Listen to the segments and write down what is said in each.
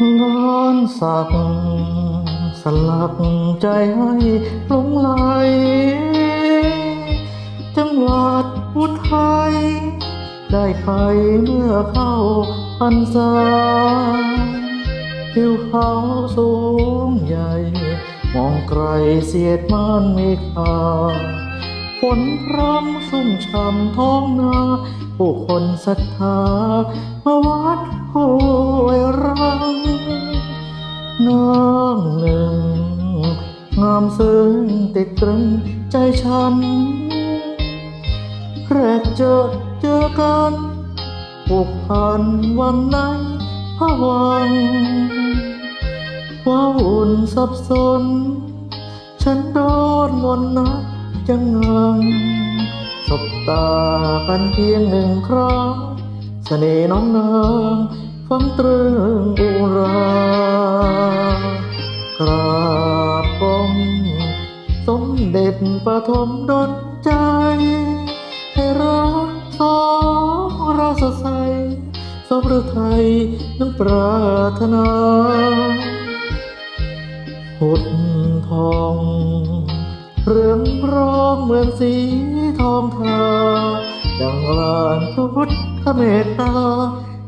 นอนสัก สลักใจให้หลงไหล จังหวัดอุทัยได้ไปเมื่อเข้าพรรษาทิวเขาสูงใหญ่ มองไกลเสียดม่านเมฆาฝนพรำชุ่มช่ำท้องนา ผู้คนศรัทธามาวัดโห้ยรัง งามซึ้งติดตรึงใจฉัน แรกเจอเจอกันผูกพันวันไหนพะวังว่าวุ่นสับสน ฉันโดนมนนักจังงังสบตากันเพียงหนึ่งครั้งเสน่ห์น้องนางฟังตรึงอุรา จประทมดลใจ ให้รักสองเราสดใสสมฤทัยนังปรารถนาพุทธทอง เรื่องร้องเหมือนสีทองทาดังลานพุทธเมตตา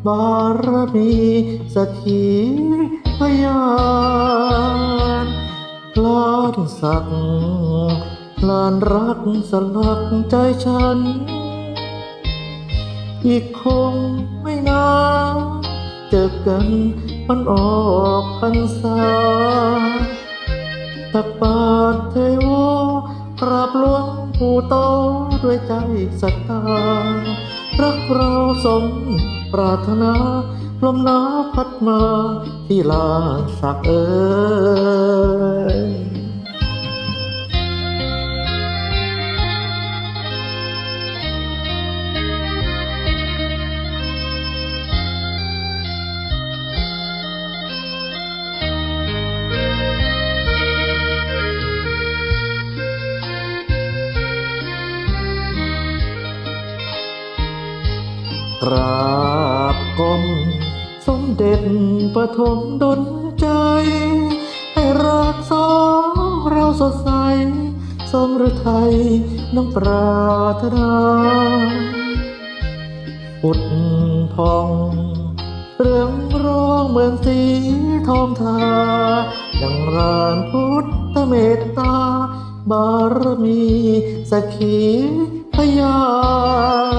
บารมีสกขีพยานลานสัก ลานรักสลักใจฉัน อีกคงไม่นานเจอกันมันออกพรรษาตักบาตรเทโวกราบหลวงปู่โตด้วยใจศรัทธารักเราสมปรารถนาลมหนาวพัดมาที่ลานสักเอ่ย ราบก้มสมเด็จประทมดลใจ ให้รักสองเราสดใส สมฤทัยน้องปรารถนาอุดทองเรื่องร้องเหมือนสีทองทาดังรานพุทธเมตตา บารมีสักขีพยา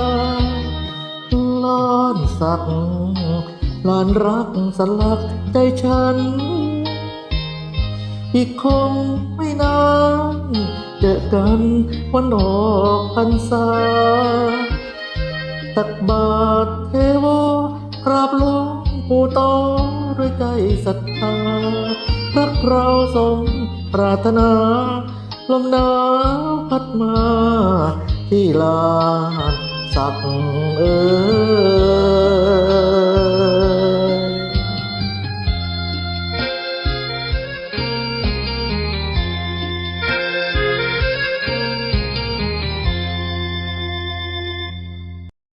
นักลานรักสลักใจฉัน อีกคงไม่นานเจอกันวันออกพรรษา ตักบาตรเทโวกราบหลวงปู่โตด้วยใจศรัทธารักเราสมปรารถนาลมหนาวพัดมา ที่ลานสักเอ่ย